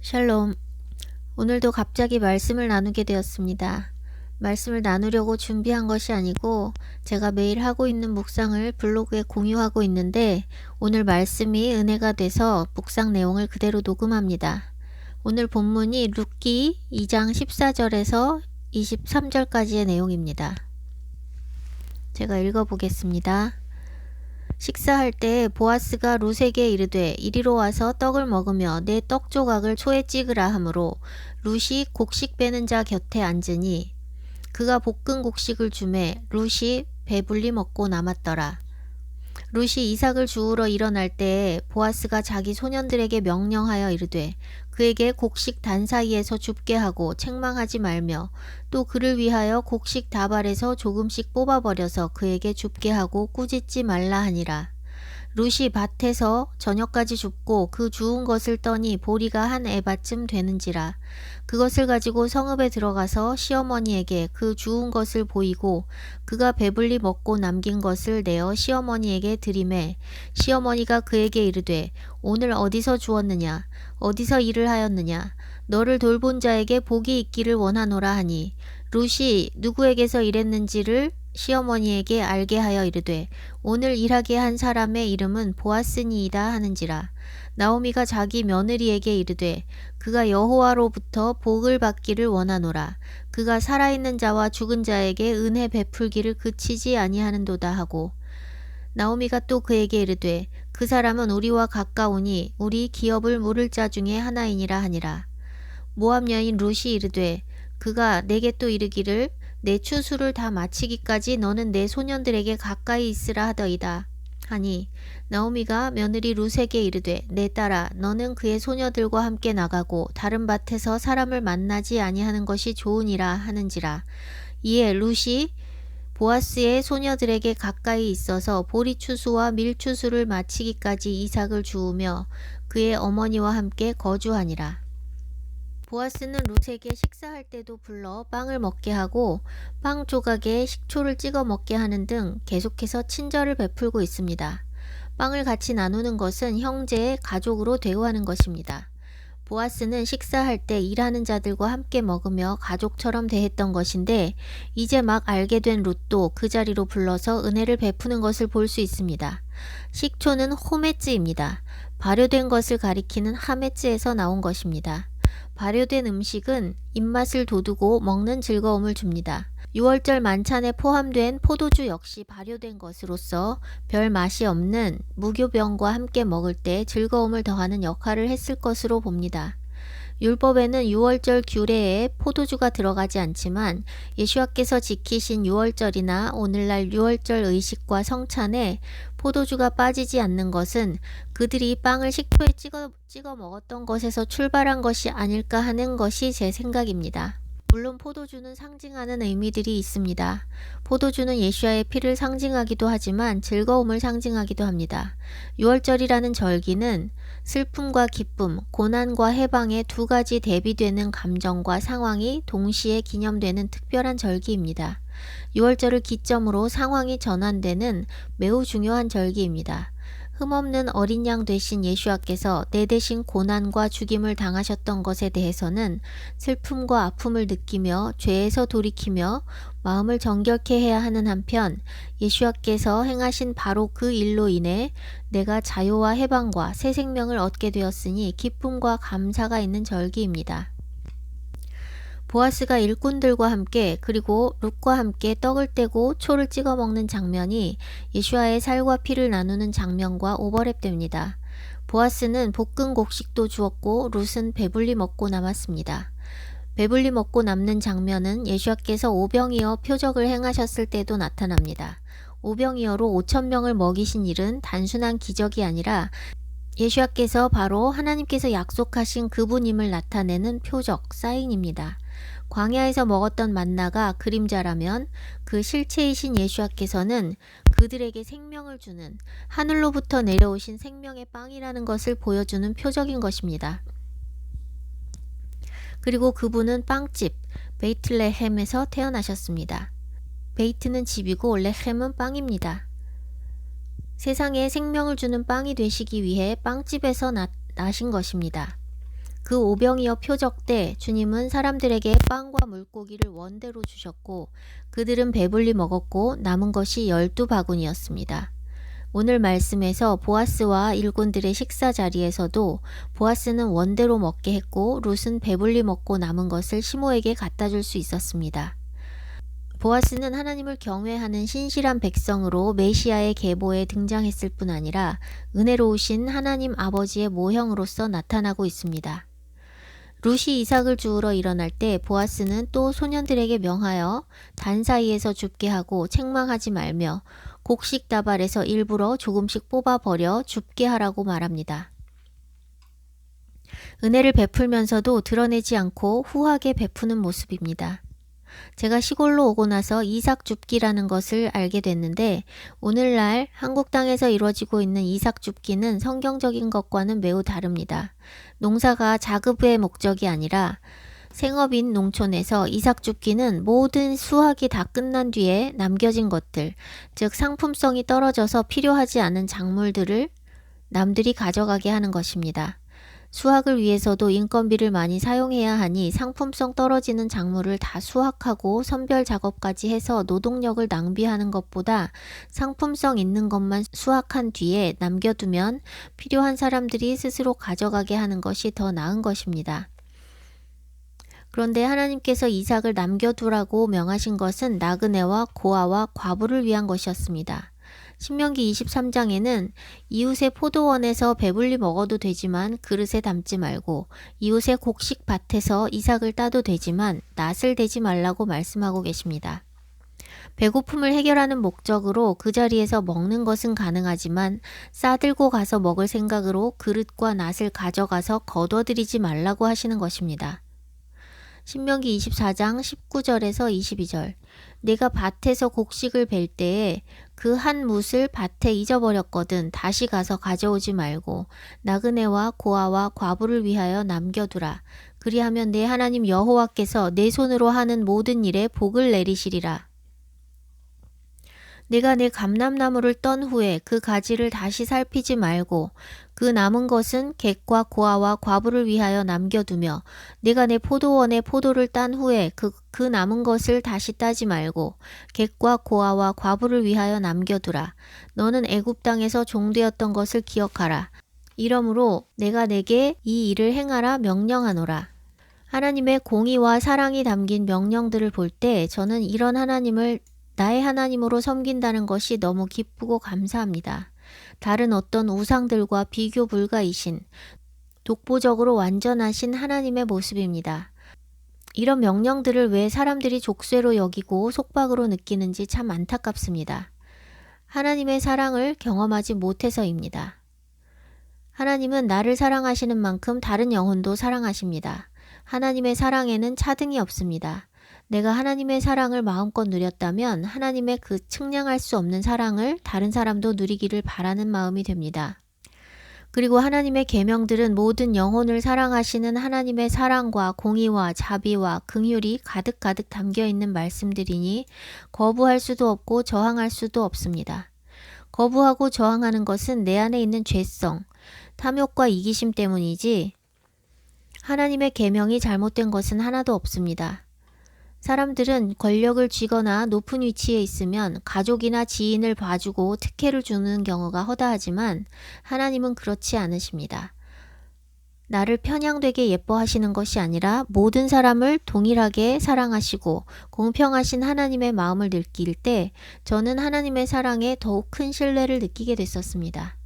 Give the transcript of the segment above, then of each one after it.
샬롬. 오늘도 갑자기 말씀을 나누게 되었습니다. 말씀을 나누려고 준비한 것이 아니고 제가 매일 하고 있는 묵상을 블로그에 공유하고 있는데 오늘 말씀이 은혜가 돼서 묵상 내용을 그대로 녹음합니다. 오늘 본문이 룻기 2장 14절에서 23절까지의 내용입니다. 제가 읽어보겠습니다. 식사할 때 보아스가 룻에게 이르되 이리로 와서 떡을 먹으며 내 떡 조각을 초에 찍으라 하므로 룻이 곡식 빼는 자 곁에 앉으니 그가 볶은 곡식을 주매 룻이 배불리 먹고 남았더라. 룻이 이삭을 주우러 일어날 때에 보아스가 자기 소년들에게 명령하여 이르되 그에게 곡식 단 사이에서 줍게 하고 책망하지 말며 또 그를 위하여 곡식 다발에서 조금씩 뽑아버려서 그에게 줍게 하고 꾸짖지 말라 하니라. 룻이 밭에서 저녁까지 줍고 그 주운 것을 떠니 보리가 한 에바쯤 되는지라. 그것을 가지고 성읍에 들어가서 시어머니에게 그 주운 것을 보이고 그가 배불리 먹고 남긴 것을 내어 시어머니에게 드리매 시어머니가 그에게 이르되 오늘 어디서 주었느냐? 어디서 일을 하였느냐? 너를 돌본 자에게 복이 있기를 원하노라 하니. 룻이 누구에게서 일했는지를 시어머니에게 알게 하여 이르되 오늘 일하게 한 사람의 이름은 보아스니이다 하는지라. 나오미가 자기 며느리에게 이르되 그가 여호와로부터 복을 받기를 원하노라. 그가 살아있는 자와 죽은 자에게 은혜 베풀기를 그치지 아니하는도다. 하고 나오미가 또 그에게 이르되 그 사람은 우리와 가까우니 우리 기업을 물을 자 중에 하나이니라 하니라. 모압 여인 룻이 이르되 그가 내게 또 이르기를 내 추수를 다 마치기까지 너는 내 소년들에게 가까이 있으라 하더이다. 하니 나오미가 며느리 룻에게 이르되 내 딸아 너는 그의 소녀들과 함께 나가고 다른 밭에서 사람을 만나지 아니하는 것이 좋으니라 하는지라 이에 룻이 보아스의 소녀들에게 가까이 있어서 보리 추수와 밀 추수를 마치기까지 이삭을 주우며 그의 어머니와 함께 거주하니라. 보아스는 룻에게 식사할 때도 불러 빵을 먹게 하고 빵 조각에 식초를 찍어 먹게 하는 등 계속해서 친절을 베풀고 있습니다. 빵을 같이 나누는 것은 형제의 가족으로 대우하는 것입니다. 보아스는 식사할 때 일하는 자들과 함께 먹으며 가족처럼 대했던 것인데 이제 막 알게 된 룻도 그 자리로 불러서 은혜를 베푸는 것을 볼 수 있습니다. 식초는 호메츠입니다. 발효된 것을 가리키는 하메츠에서 나온 것입니다. 발효된 음식은 입맛을 돋우고 먹는 즐거움을 줍니다. 6월절 만찬에 포함된 포도주 역시 발효된 것으로서 별 맛이 없는 무교병과 함께 먹을 때 즐거움을 더하는 역할을 했을 것으로 봅니다. 율법에는 6월절 규례에 포도주가 들어가지 않지만 예수와께서 지키신 6월절이나 오늘날 6월절 의식과 성찬에 포도주가 빠지지 않는 것은 그들이 빵을 식초에 찍어, 찍어 먹었던 것에서 출발한 것이 아닐까 하는 것이 제 생각입니다. 물론 포도주는 상징하는 의미들이 있습니다. 포도주는 예수와의 피를 상징하기도 하지만 즐거움을 상징하기도 합니다. 6월절이라는 절기는 슬픔과 기쁨, 고난과 해방의 두 가지 대비되는 감정과 상황이 동시에 기념되는 특별한 절기입니다. 6월절을 기점으로 상황이 전환되는 매우 중요한 절기입니다. 흠없는 어린 양 되신 예수와께서 내 대신 고난과 죽임을 당하셨던 것에 대해서는 슬픔과 아픔을 느끼며 죄에서 돌이키며 마음을 정결케 해야 하는 한편 예수와께서 행하신 바로 그 일로 인해 내가 자유와 해방과 새 생명을 얻게 되었으니 기쁨과 감사가 있는 절기입니다. 보아스가 일꾼들과 함께 그리고 룻과 함께 떡을 떼고 초를 찍어 먹는 장면이 예슈아의 살과 피를 나누는 장면과 오버랩됩니다. 보아스는 볶은 곡식도 주었고 룻은 배불리 먹고 남았습니다. 배불리 먹고 남는 장면은 예수와께서 오병이어 표적을 행하셨을 때도 나타납니다. 오병이어로 5천 명을 먹이신 일은 단순한 기적이 아니라 예수와께서 바로 하나님께서 약속하신 그분임을 나타내는 표적, 사인입니다. 광야에서 먹었던 만나가 그림자라면 그 실체이신 예수와께서는 그들에게 생명을 주는 하늘로부터 내려오신 생명의 빵이라는 것을 보여주는 표적인 것입니다. 그리고 그분은 빵집 베이틀레헴에서 태어나셨습니다. 베이트는 집이고 레헴은 빵입니다. 세상에 생명을 주는 빵이 되시기 위해 빵집에서 나, 나신 것입니다. 그 오병이어 표적 때 주님은 사람들에게 빵과 물고기를 원대로 주셨고 그들은 배불리 먹었고 남은 것이 열두 바구니였습니다. 오늘 말씀에서 보아스와 일꾼들의 식사 자리에서도 보아스는 원대로 먹게 했고 룻은 배불리 먹고 남은 것을 시모에게 갖다 줄 수 있었습니다. 보아스는 하나님을 경외하는 신실한 백성으로 메시아의 계보에 등장했을 뿐 아니라 은혜로우신 하나님 아버지의 모형으로서 나타나고 있습니다. 룻이 이삭을 주우러 일어날 때 보아스는 또 소년들에게 명하여 단 사이에서 줍게 하고 책망하지 말며 곡식 다발에서 일부러 조금씩 뽑아 버려 줍게 하라고 말합니다. 은혜를 베풀면서도 드러내지 않고 후하게 베푸는 모습입니다. 제가 시골로 오고 나서 이삭 줍기라는 것을 알게 됐는데 오늘날 한국 땅에서 이루어지고 있는 이삭 줍기는 성경적인 것과는 매우 다릅니다. 농사가 자급의 목적이 아니라 생업인 농촌에서 이삭 줍기는 모든 수확이 다 끝난 뒤에 남겨진 것들, 즉 상품성이 떨어져서 필요하지 않은 작물들을 남들이 가져가게 하는 것입니다. 수확을 위해서도 인건비를 많이 사용해야 하니 상품성 떨어지는 작물을 다 수확하고 선별 작업까지 해서 노동력을 낭비하는 것보다 상품성 있는 것만 수확한 뒤에 남겨두면 필요한 사람들이 스스로 가져가게 하는 것이 더 나은 것입니다. 그런데 하나님께서 이삭을 남겨두라고 명하신 것은 나그네와 고아와 과부를 위한 것이었습니다. 신명기 23장에는 이웃의 포도원에서 배불리 먹어도 되지만 그릇에 담지 말고 이웃의 곡식 밭에서 이삭을 따도 되지만 낫을 대지 말라고 말씀하고 계십니다. 배고픔을 해결하는 목적으로 그 자리에서 먹는 것은 가능하지만 싸들고 가서 먹을 생각으로 그릇과 낫을 가져가서 거둬들이지 말라고 하시는 것입니다. 신명기 24장 19절에서 22절 내가 밭에서 곡식을 벨 때에 그 한 뭇을 밭에 잊어버렸거든 다시 가서 가져오지 말고 나그네와 고아와 과부를 위하여 남겨두라. 그리하면 내 하나님 여호와께서 내 손으로 하는 모든 일에 복을 내리시리라. 내가 내 감람나무를 떤 후에 그 가지를 다시 살피지 말고 그 남은 것은 객과 고아와 과부를 위하여 남겨두며 내가 내 포도원에 포도를 딴 후에 그, 그 남은 것을 다시 따지 말고 객과 고아와 과부를 위하여 남겨두라. 너는 애굽 땅에서 종되었던 것을 기억하라. 이러므로 내가 내게 이 일을 행하라 명령하노라. 하나님의 공의와 사랑이 담긴 명령들을 볼 때 저는 이런 하나님을 나의 하나님으로 섬긴다는 것이 너무 기쁘고 감사합니다. 다른 어떤 우상들과 비교 불가이신 독보적으로 완전하신 하나님의 모습입니다. 이런 명령들을 왜 사람들이 족쇄로 여기고 속박으로 느끼는지 참 안타깝습니다. 하나님의 사랑을 경험하지 못해서입니다. 하나님은 나를 사랑하시는 만큼 다른 영혼도 사랑하십니다. 하나님의 사랑에는 차등이 없습니다. 내가 하나님의 사랑을 마음껏 누렸다면 하나님의 그 측량할 수 없는 사랑을 다른 사람도 누리기를 바라는 마음이 됩니다. 그리고 하나님의 계명들은 모든 영혼을 사랑하시는 하나님의 사랑과 공의와 자비와 긍휼이 가득가득 담겨 있는 말씀들이니 거부할 수도 없고 저항할 수도 없습니다. 거부하고 저항하는 것은 내 안에 있는 죄성, 탐욕과 이기심 때문이지 하나님의 계명이 잘못된 것은 하나도 없습니다. 사람들은 권력을 쥐거나 높은 위치에 있으면 가족이나 지인을 봐주고 특혜를 주는 경우가 허다하지만 하나님은 그렇지 않으십니다. 나를 편향되게 예뻐하시는 것이 아니라 모든 사람을 동일하게 사랑하시고 공평하신 하나님의 마음을 느낄 때 저는 하나님의 사랑에 더욱 큰 신뢰를 느끼게 됐었습니다.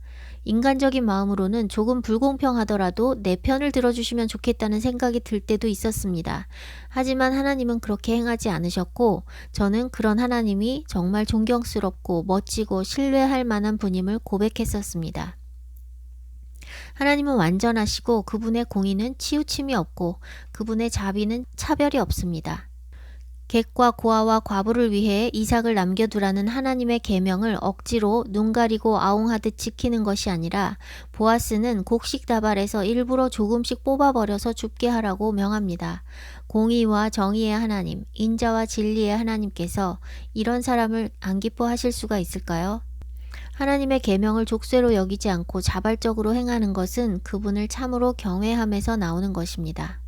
인간적인 마음으로는 조금 불공평하더라도 내 편을 들어주시면 좋겠다는 생각이 들 때도 있었습니다. 하지만 하나님은 그렇게 행하지 않으셨고 저는 그런 하나님이 정말 존경스럽고 멋지고 신뢰할 만한 분임을 고백했었습니다. 하나님은 완전하시고 그분의 공의는 치우침이 없고 그분의 자비는 차별이 없습니다. 객과 고아와 과부를 위해 이삭을 남겨두라는 하나님의 계명을 억지로 눈 가리고 아웅하듯 지키는 것이 아니라 보아스는 곡식 다발에서 일부러 조금씩 뽑아버려서 줍게 하라고 명합니다. 공의와 정의의 하나님, 인자와 진리의 하나님께서 이런 사람을 안 기뻐하실 수가 있을까요? 하나님의 계명을 족쇄로 여기지 않고 자발적으로 행하는 것은 그분을 참으로 경외함에서 나오는 것입니다.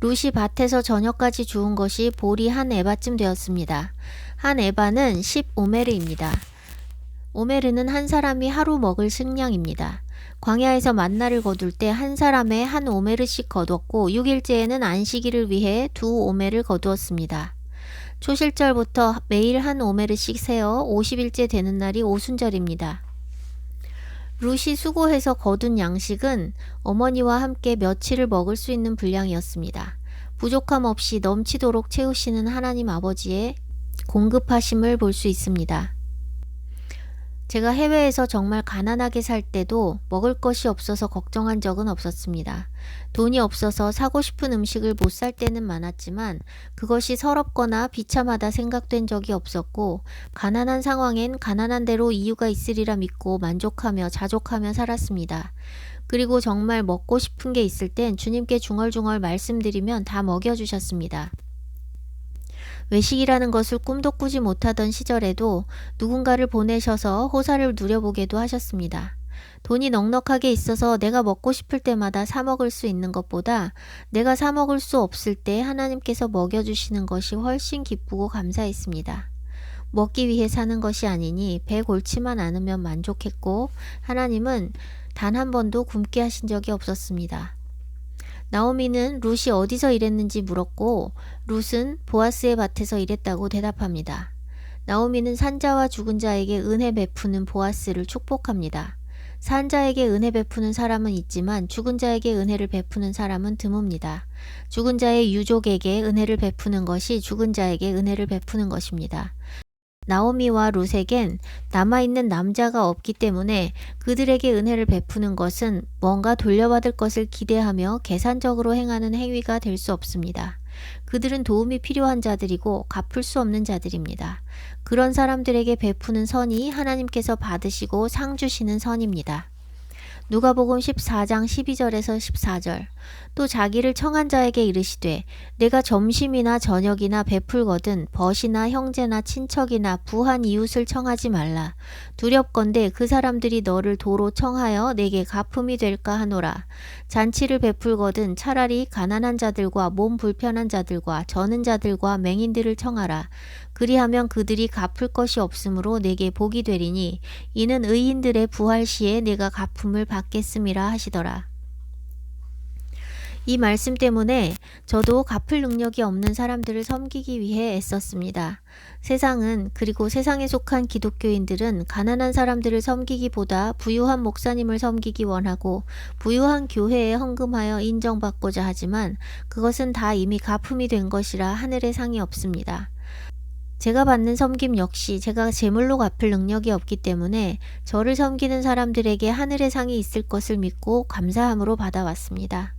룻이 밭에서 저녁까지 주운 것이 보리 한 에바쯤 되었습니다. 한 에바는 10오메르입니다. 오메르는 한 사람이 하루 먹을 식량입니다. 광야에서 만나를 거둘 때 한 사람의 한 오메르씩 거두었고 6일째에는 안식일을 위해 두 오메를 거두었습니다. 초실절부터 매일 한 오메르씩 세어 50일째 되는 날이 오순절입니다. 룻이 수고해서 거둔 양식은 어머니와 함께 며칠을 먹을 수 있는 분량이었습니다. 부족함 없이 넘치도록 채우시는 하나님 아버지의 공급하심을 볼 수 있습니다. 제가 해외에서 정말 가난하게 살 때도 먹을 것이 없어서 걱정한 적은 없었습니다. 돈이 없어서 사고 싶은 음식을 못 살 때는 많았지만 그것이 서럽거나 비참하다 생각된 적이 없었고 가난한 상황엔 가난한 대로 이유가 있으리라 믿고 만족하며 자족하며 살았습니다. 그리고 정말 먹고 싶은 게 있을 땐 주님께 중얼중얼 말씀드리면 다 먹여주셨습니다. 외식이라는 것을 꿈도 꾸지 못하던 시절에도 누군가를 보내셔서 호사를 누려보게도 하셨습니다. 돈이 넉넉하게 있어서 내가 먹고 싶을 때마다 사 먹을 수 있는 것보다 내가 사 먹을 수 없을 때 하나님께서 먹여주시는 것이 훨씬 기쁘고 감사했습니다. 먹기 위해 사는 것이 아니니 배 골치만 않으면 만족했고 하나님은 단 한 번도 굶게 하신 적이 없었습니다. 나오미는 룻이 어디서 일했는지 물었고 룻은 보아스의 밭에서 일했다고 대답합니다. 나오미는 산자와 죽은 자에게 은혜 베푸는 보아스를 축복합니다. 산자에게 은혜 베푸는 사람은 있지만 죽은 자에게 은혜를 베푸는 사람은 드뭅니다. 죽은 자의 유족에게 은혜를 베푸는 것이 죽은 자에게 은혜를 베푸는 것입니다. 나오미와 룻에겐 남아있는 남자가 없기 때문에 그들에게 은혜를 베푸는 것은 뭔가 돌려받을 것을 기대하며 계산적으로 행하는 행위가 될 수 없습니다. 그들은 도움이 필요한 자들이고 갚을 수 없는 자들입니다. 그런 사람들에게 베푸는 선이 하나님께서 받으시고 상 주시는 선입니다. 누가복음 14장 12절에서 14절. 또 자기를 청한 자에게 이르시되 내가 점심이나 저녁이나 베풀거든 벗이나 형제나 친척이나 부한 이웃을 청하지 말라. 두렵건대 그 사람들이 너를 도로 청하여 내게 가품이 될까 하노라. 잔치를 베풀거든 차라리 가난한 자들과 몸 불편한 자들과 저는 자들과 맹인들을 청하라 그리하면 그들이 갚을 것이 없으므로 내게 복이 되리니 이는 의인들의 부활 시에 내가 갚음을 받겠음이라 하시더라. 이 말씀 때문에 저도 갚을 능력이 없는 사람들을 섬기기 위해 애썼습니다. 세상은 그리고 세상에 속한 기독교인들은 가난한 사람들을 섬기기보다 부유한 목사님을 섬기기 원하고 부유한 교회에 헌금하여 인정받고자 하지만 그것은 다 이미 갚음이 된 것이라 하늘의 상이 없습니다. 제가 받는 섬김 역시 제가 제물로 갚을 능력이 없기 때문에 저를 섬기는 사람들에게 하늘의 상이 있을 것을 믿고 감사함으로 받아왔습니다.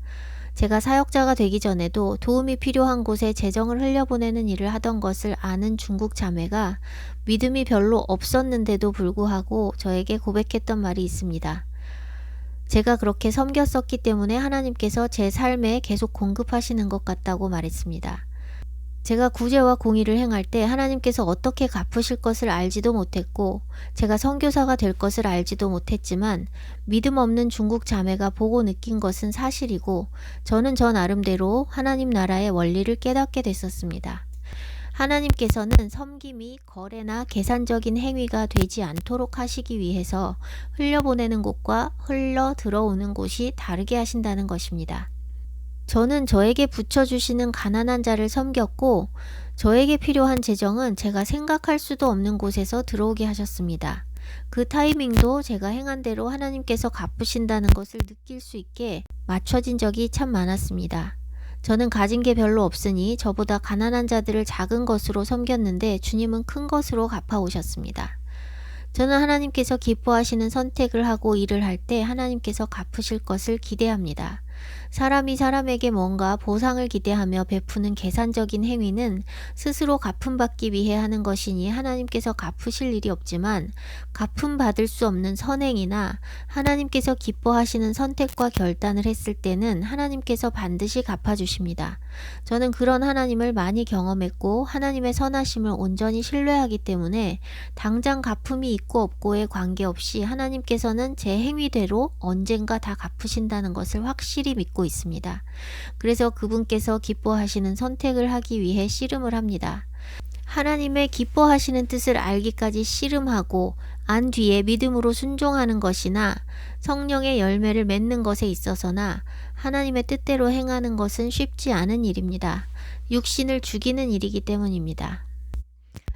제가 사역자가 되기 전에도 도움이 필요한 곳에 재정을 흘려보내는 일을 하던 것을 아는 중국 자매가 믿음이 별로 없었는데도 불구하고 저에게 고백했던 말이 있습니다. 제가 그렇게 섬겼었기 때문에 하나님께서 제 삶에 계속 공급하시는 것 같다고 말했습니다. 제가 구제와 공의를 행할 때 하나님께서 어떻게 갚으실 것을 알지도 못했고 제가 선교사가 될 것을 알지도 못했지만 믿음 없는 중국 자매가 보고 느낀 것은 사실이고 저는 저 나름대로 하나님 나라의 원리를 깨닫게 됐었습니다. 하나님께서는 섬김이 거래나 계산적인 행위가 되지 않도록 하시기 위해서 흘려보내는 곳과 흘러 들어오는 곳이 다르게 하신다는 것입니다. 저는 저에게 붙여주시는 가난한 자를 섬겼고 저에게 필요한 재정은 제가 생각할 수도 없는 곳에서 들어오게 하셨습니다. 그 타이밍도 제가 행한 대로 하나님께서 갚으신다는 것을 느낄 수 있게 맞춰진 적이 참 많았습니다. 저는 가진 게 별로 없으니 저보다 가난한 자들을 작은 것으로 섬겼는데 주님은 큰 것으로 갚아오셨습니다. 저는 하나님께서 기뻐하시는 선택을 하고 일을 할 때 하나님께서 갚으실 것을 기대합니다. 사람이 사람에게 뭔가 보상을 기대하며 베푸는 계산적인 행위는 스스로 갚음받기 위해 하는 것이니 하나님께서 갚으실 일이 없지만 갚음받을 수 없는 선행이나 하나님께서 기뻐하시는 선택과 결단을 했을 때는 하나님께서 반드시 갚아주십니다. 저는 그런 하나님을 많이 경험했고 하나님의 선하심을 온전히 신뢰하기 때문에 당장 갚음이 있고 없고에 관계없이 하나님께서는 제 행위대로 언젠가 다 갚으신다는 것을 확실히 믿고 있습니다. 그래서 그분께서 기뻐하시는 선택을 하기 위해 씨름을 합니다. 하나님의 기뻐하시는 뜻을 알기까지 씨름하고 안 뒤에 믿음으로 순종하는 것이나 성령의 열매를 맺는 것에 있어서나 하나님의 뜻대로 행하는 것은 쉽지 않은 일입니다. 육신을 죽이는 일이기 때문입니다.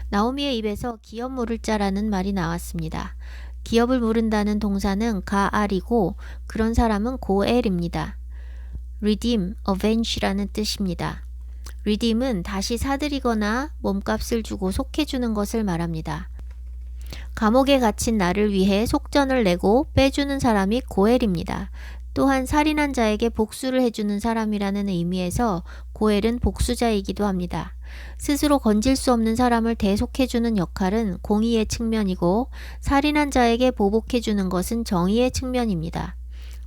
나오미의 입에서 기업 물을 자라는 말이 나왔습니다. 기업을 물은다는 동사는 가알이고 그런 사람은 고엘입니다. Redeem, avenge라는 뜻입니다. redeem은 다시 사들이거나 몸값을 주고 속해주는 것을 말합니다. 감옥에 갇힌 나를 위해 속전을 내고 빼주는 사람이 고엘입니다. 또한 살인한 자에게 복수를 해주는 사람이라는 의미에서 고엘은 복수자이기도 합니다. 스스로 건질 수 없는 사람을 대속해주는 역할은 공의의 측면이고 살인한 자에게 보복해주는 것은 정의의 측면입니다.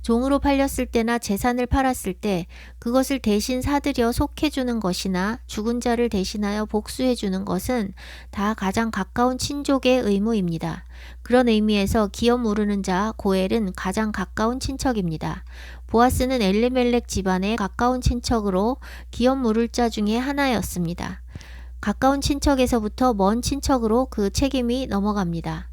종으로 팔렸을 때나 재산을 팔았을 때 그것을 대신 사들여 속해주는 것이나 죽은 자를 대신하여 복수해주는 것은 다 가장 가까운 친족의 의무입니다. 그런 의미에서 기업 모르는 자 고엘은 가장 가까운 친척입니다. 보아스는 엘리멜렉 집안의 가까운 친척으로 기업 물을 자 중에 하나였습니다. 가까운 친척에서부터 먼 친척으로 그 책임이 넘어갑니다.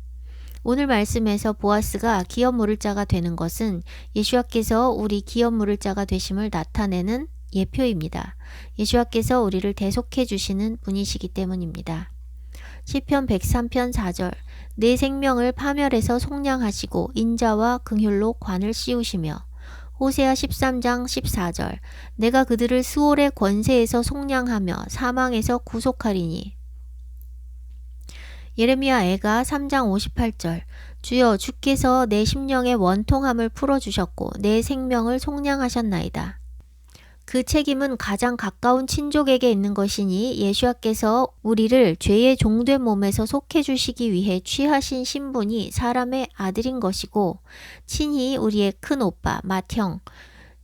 오늘 말씀에서 보아스가 기업 물을 자가 되는 것은 예수와께서 우리 기업 물을 자가 되심을 나타내는 예표입니다. 예수와께서 우리를 대속해 주시는 분이시기 때문입니다. 시편 103편 4절 내 생명을 파멸해서 속량하시고 인자와 긍휼로 관을 씌우시며 호세아 13장 14절 내가 그들을 스올의 권세에서 속량하며 사망에서 구속하리니 예레미야 애가 3장 58절 주여 주께서 내 심령의 원통함을 풀어주셨고 내 생명을 속량하셨나이다. 그 책임은 가장 가까운 친족에게 있는 것이니 예수와께서 우리를 죄의 종된 몸에서 속해 주시기 위해 취하신 신분이 사람의 아들인 것이고 친히 우리의 큰 오빠 맏형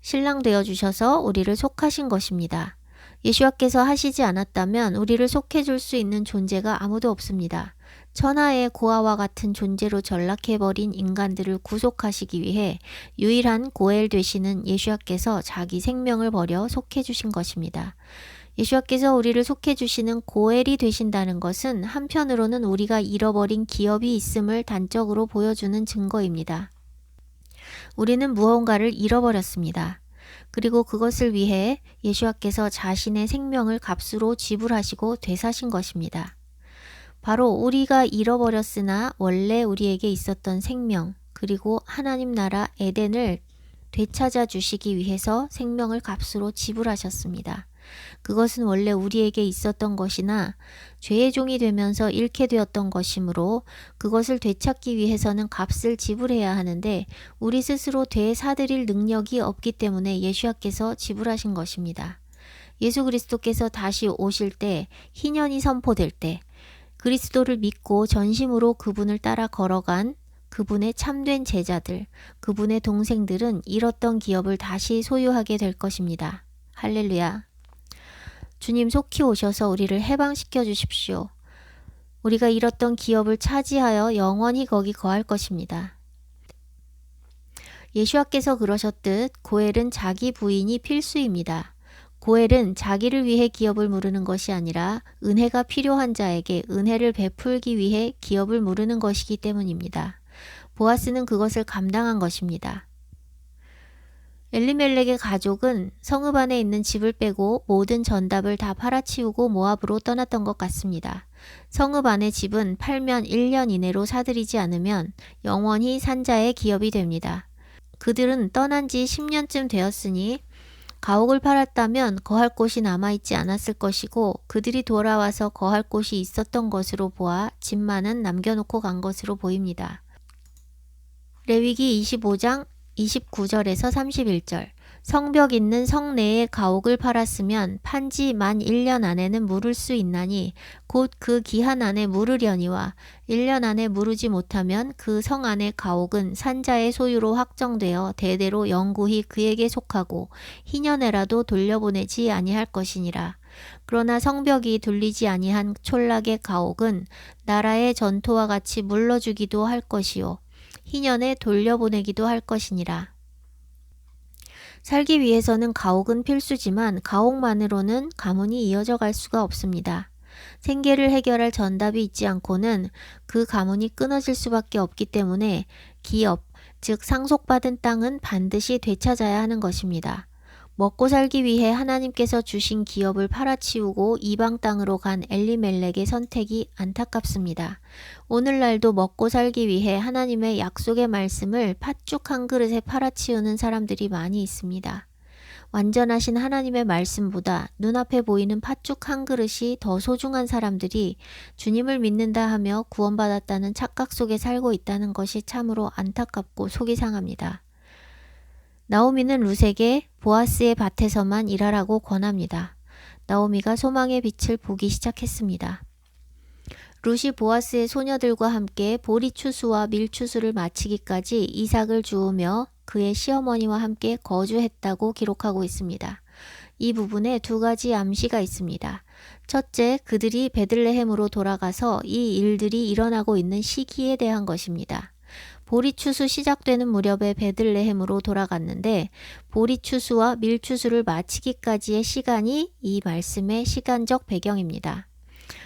신랑 되어 주셔서 우리를 속하신 것입니다. 예수와께서 하시지 않았다면 우리를 속해 줄 수 있는 존재가 아무도 없습니다. 천하의 고아와 같은 존재로 전락해버린 인간들을 구속하시기 위해 유일한 고엘 되시는 예수와께서 자기 생명을 버려 속해 주신 것입니다. 예수와께서 우리를 속해 주시는 고엘이 되신다는 것은 한편으로는 우리가 잃어버린 기업이 있음을 단적으로 보여주는 증거입니다. 우리는 무언가를 잃어버렸습니다. 그리고 그것을 위해 예수와께서 자신의 생명을 값으로 지불하시고 되사신 것입니다. 바로 우리가 잃어버렸으나 원래 우리에게 있었던 생명, 그리고 하나님 나라 에덴을 되찾아 주시기 위해서 생명을 값으로 지불하셨습니다. 그것은 원래 우리에게 있었던 것이나 죄의 종이 되면서 잃게 되었던 것이므로 그것을 되찾기 위해서는 값을 지불해야 하는데 우리 스스로 되사드릴 능력이 없기 때문에 예수와께서 지불하신 것입니다. 예수 그리스도께서 다시 오실 때 희년이 선포될 때 그리스도를 믿고 전심으로 그분을 따라 걸어간 그분의 참된 제자들, 그분의 동생들은 잃었던 기업을 다시 소유하게 될 것입니다. 할렐루야. 주님 속히 오셔서 우리를 해방시켜 주십시오. 우리가 잃었던 기업을 차지하여 영원히 거기 거할 것입니다. 예수와께서 그러셨듯 고엘은 자기 부인이 필수입니다. 고엘은 자기를 위해 기업을 물으는 것이 아니라 은혜가 필요한 자에게 은혜를 베풀기 위해 기업을 물으는 것이기 때문입니다. 보아스는 그것을 감당한 것입니다. 엘리멜렉의 가족은 성읍 안에 있는 집을 빼고 모든 전답을 다 팔아치우고 모압으로 떠났던 것 같습니다. 성읍 안의 집은 팔면 1년 이내로 사들이지 않으면 영원히 산자의 기업이 됩니다. 그들은 떠난 지 10년쯤 되었으니 가옥을 팔았다면 거할 곳이 남아있지 않았을 것이고 그들이 돌아와서 거할 곳이 있었던 것으로 보아 집만은 남겨놓고 간 것으로 보입니다. 레위기 25장 29절에서 31절 성벽 있는 성 내에 가옥을 팔았으면 판지 만 1년 안에는 물을 수 있나니 곧 그 기한 안에 물으려니와 1년 안에 물으지 못하면 그 성 안의 가옥은 산자의 소유로 확정되어 대대로 영구히 그에게 속하고 희년에라도 돌려보내지 아니할 것이니라. 그러나 성벽이 둘리지 아니한 촌락의 가옥은 나라의 전토와 같이 물러주기도 할 것이요 희년에 돌려보내기도 할 것이니라. 살기 위해서는 가옥은 필수지만 가옥만으로는 가문이 이어져 갈 수가 없습니다. 생계를 해결할 전답이 있지 않고는 그 가문이 끊어질 수밖에 없기 때문에 기업, 즉 상속받은 땅은 반드시 되찾아야 하는 것입니다. 먹고 살기 위해 하나님께서 주신 기업을 팔아치우고 이방 땅으로 간 엘리멜렉의 선택이 안타깝습니다. 오늘날도 먹고 살기 위해 하나님의 약속의 말씀을 팥죽 한 그릇에 팔아치우는 사람들이 많이 있습니다. 완전하신 하나님의 말씀보다 눈앞에 보이는 팥죽 한 그릇이 더 소중한 사람들이 주님을 믿는다 하며 구원받았다는 착각 속에 살고 있다는 것이 참으로 안타깝고 속이 상합니다. 나오미는 룻에게 보아스의 밭에서만 일하라고 권합니다. 나오미가 소망의 빛을 보기 시작했습니다. 룻이 보아스의 소녀들과 함께 보리 추수와 밀 추수를 마치기까지 이삭을 주우며 그의 시어머니와 함께 거주했다고 기록하고 있습니다. 이 부분에 두 가지 암시가 있습니다. 첫째, 그들이 베들레헴으로 돌아가서 이 일들이 일어나고 있는 시기에 대한 것입니다. 보리 추수 시작되는 무렵에 베들레헴으로 돌아갔는데 보리 추수와 밀 추수를 마치기까지의 시간이 이 말씀의 시간적 배경입니다.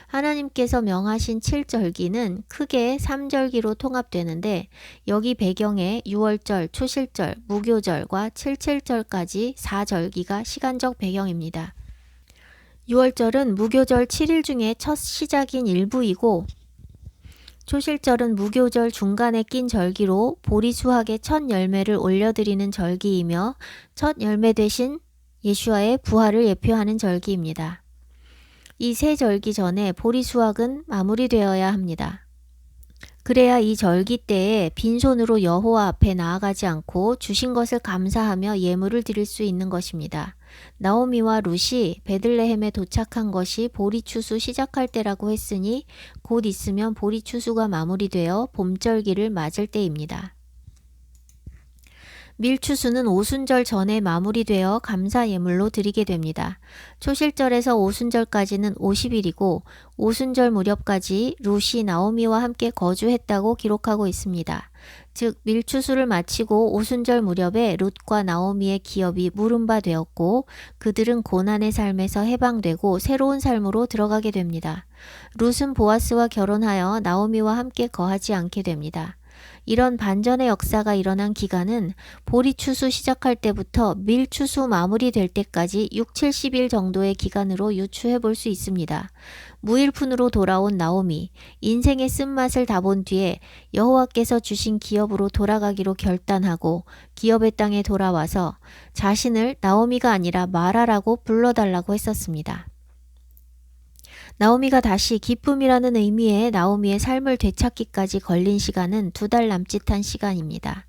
하나님께서 명하신 7절기는 크게 3절기로 통합되는데 여기 배경에 6월절, 초실절, 무교절과 77절까지 4절기가 시간적 배경입니다. 6월절은 무교절 7일 중에 첫 시작인 일부이고 초실절은 무교절 중간에 낀 절기로 보리 수확의 첫 열매를 올려드리는 절기이며 첫 열매 대신 예수와의 부활을 예표하는 절기입니다. 이 세 절기 전에 보리 수확은 마무리되어야 합니다. 그래야 이 절기 때에 빈손으로 여호와 앞에 나아가지 않고 주신 것을 감사하며 예물을 드릴 수 있는 것입니다. 나오미와 룻이 베들레헴에 도착한 것이 보리 추수 시작할 때라고 했으니 곧 있으면 보리 추수가 마무리되어 봄절기를 맞을 때입니다. 밀추수는 오순절 전에 마무리되어 감사 예물로 드리게 됩니다. 초실절에서 오순절까지는 50일이고 오순절 무렵까지 루시 나오미와 함께 거주했다고 기록하고 있습니다. 즉 밀추수를 마치고 오순절 무렵에 룻과 나오미의 기업이 물음바 되었고 그들은 고난의 삶에서 해방되고 새로운 삶으로 들어가게 됩니다. 룻은 보아스와 결혼하여 나오미와 함께 거하지 않게 됩니다. 이런 반전의 역사가 일어난 기간은 보리 추수 시작할 때부터 밀 추수 마무리될 때까지 6, 70일 정도의 기간으로 유추해 볼 수 있습니다. 무일푼으로 돌아온 나오미, 인생의 쓴맛을 다 본 뒤에 여호와께서 주신 기업으로 돌아가기로 결단하고 기업의 땅에 돌아와서 자신을 나오미가 아니라 마라라고 불러달라고 했었습니다. 나오미가 다시 기쁨이라는 의미의 나오미의 삶을 되찾기까지 걸린 시간은 두 달 남짓한 시간입니다.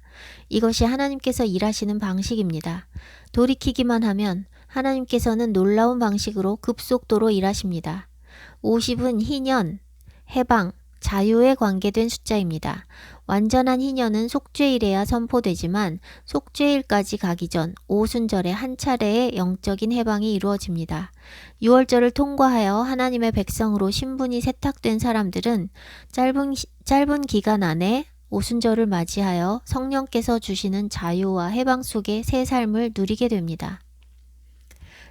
이것이 하나님께서 일하시는 방식입니다. 돌이키기만 하면 하나님께서는 놀라운 방식으로 급속도로 일하십니다. 50은 희년, 해방, 자유에 관계된 숫자입니다. 완전한 희년은 속죄일에야 선포되지만 속죄일까지 가기 전 오순절에 한 차례의 영적인 해방이 이루어집니다. 6월절을 통과하여 하나님의 백성으로 신분이 세탁된 사람들은 짧은, 짧은 기간 안에 오순절을 맞이하여 성령께서 주시는 자유와 해방 속의 새 삶을 누리게 됩니다.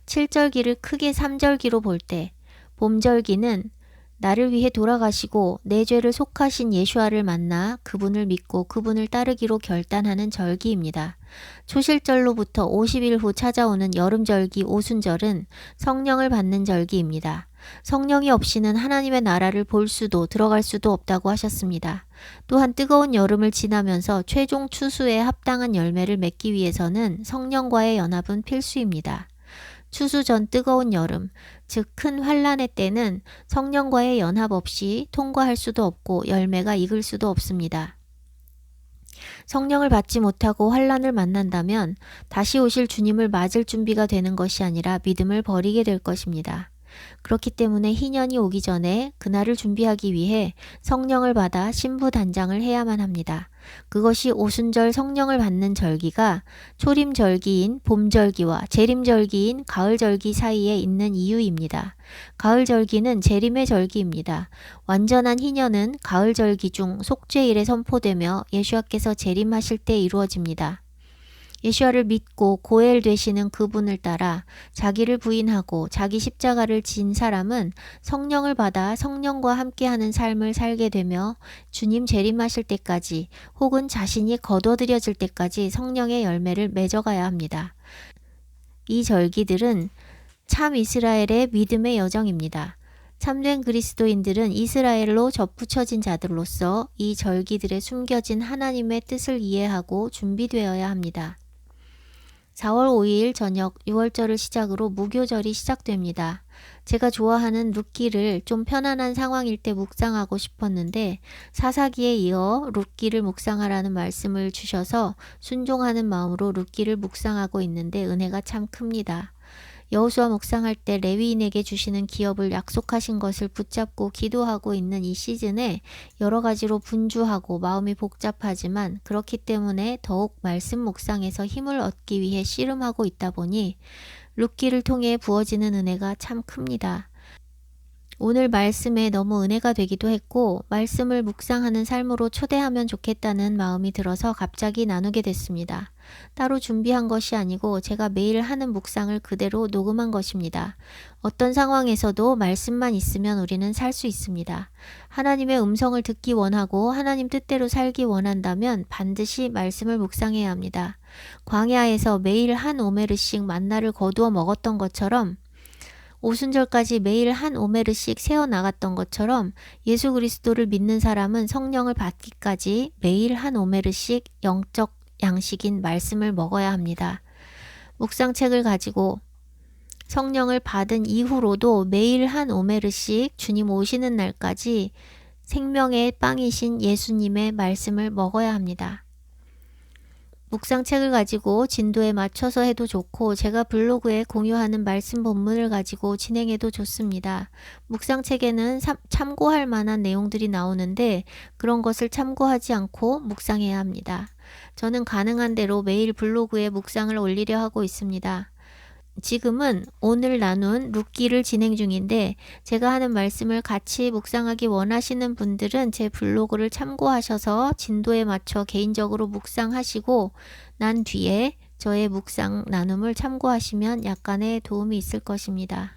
7절기를 크게 3절기로 볼 때 봄절기는 나를 위해 돌아가시고 내 죄를 속하신 예수아를 만나 그분을 믿고 그분을 따르기로 결단하는 절기입니다. 초실절로부터 50일 후 찾아오는 여름절기 오순절은 성령을 받는 절기입니다. 성령이 없이는 하나님의 나라를 볼 수도 들어갈 수도 없다고 하셨습니다. 또한 뜨거운 여름을 지나면서 최종 추수에 합당한 열매를 맺기 위해서는 성령과의 연합은 필수입니다. 추수 전 뜨거운 여름, 즉 큰 환란의 때는 성령과의 연합 없이 통과할 수도 없고 열매가 익을 수도 없습니다. 성령을 받지 못하고 환란을 만난다면 다시 오실 주님을 맞을 준비가 되는 것이 아니라 믿음을 버리게 될 것입니다. 그렇기 때문에 희년이 오기 전에 그날을 준비하기 위해 성령을 받아 신부 단장을 해야만 합니다. 그것이 오순절 성령을 받는 절기가 초림절기인 봄절기와 재림절기인 가을절기 사이에 있는 이유입니다. 가을절기는 재림의 절기입니다. 완전한 희년은 가을절기 중 속죄일에 선포되며 예수와께서 재림하실 때 이루어집니다. 예수와를 믿고 고엘 되시는 그분을 따라 자기를 부인하고 자기 십자가를 진 사람은 성령을 받아 성령과 함께하는 삶을 살게 되며 주님 재림하실 때까지 혹은 자신이 거둬들여질 때까지 성령의 열매를 맺어가야 합니다. 이 절기들은 참 이스라엘의 믿음의 여정입니다. 참된 그리스도인들은 이스라엘로 접붙여진 자들로서 이 절기들에 숨겨진 하나님의 뜻을 이해하고 준비되어야 합니다. 4월 5일 저녁 6월절을 시작으로 무교절이 시작됩니다. 제가 좋아하는 룻기를 좀 편안한 상황일 때 묵상하고 싶었는데 사사기에 이어 룻기를 묵상하라는 말씀을 주셔서 순종하는 마음으로 룻기를 묵상하고 있는데 은혜가 참 큽니다. 여호수아 묵상할 때 레위인에게 주시는 기업을 약속하신 것을 붙잡고 기도하고 있는 이 시즌에 여러 가지로 분주하고 마음이 복잡하지만 그렇기 때문에 더욱 말씀 묵상에서 힘을 얻기 위해 씨름하고 있다 보니 룻기를 통해 부어지는 은혜가 참 큽니다. 오늘 말씀에 너무 은혜가 되기도 했고 말씀을 묵상하는 삶으로 초대하면 좋겠다는 마음이 들어서 갑자기 나누게 됐습니다. 따로 준비한 것이 아니고 제가 매일 하는 묵상을 그대로 녹음한 것입니다. 어떤 상황에서도 말씀만 있으면 우리는 살 수 있습니다. 하나님의 음성을 듣기 원하고 하나님 뜻대로 살기 원한다면 반드시 말씀을 묵상해야 합니다. 광야에서 매일 한 오메르씩 만나를 거두어 먹었던 것처럼 오순절까지 매일 한 오메르씩 세어 나갔던 것처럼 예수 그리스도를 믿는 사람은 성령을 받기까지 매일 한 오메르씩 영적 양식인 말씀을 먹어야 합니다. 묵상책을 가지고 성령을 받은 이후로도 매일 한 오메르씩 주님 오시는 날까지 생명의 빵이신 예수님의 말씀을 먹어야 합니다. 묵상책을 가지고 진도에 맞춰서 해도 좋고 제가 블로그에 공유하는 말씀 본문을 가지고 진행해도 좋습니다. 묵상책에는 참고할 만한 내용들이 나오는데 그런 것을 참고하지 않고 묵상해야 합니다. 저는 가능한 대로 매일 블로그에 묵상을 올리려 하고 있습니다. 지금은 오늘 나눈 룻기를 진행 중인데 제가 하는 말씀을 같이 묵상하기 원하시는 분들은 제 블로그를 참고하셔서 진도에 맞춰 개인적으로 묵상하시고 난 뒤에 저의 묵상 나눔을 참고하시면 약간의 도움이 있을 것입니다.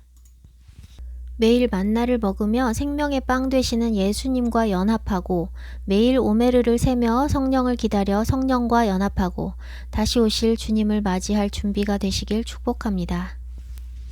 매일 만나를 먹으며 생명의 빵 되시는 예수님과 연합하고 매일 오메르를 세며 성령을 기다려 성령과 연합하고 다시 오실 주님을 맞이할 준비가 되시길 축복합니다.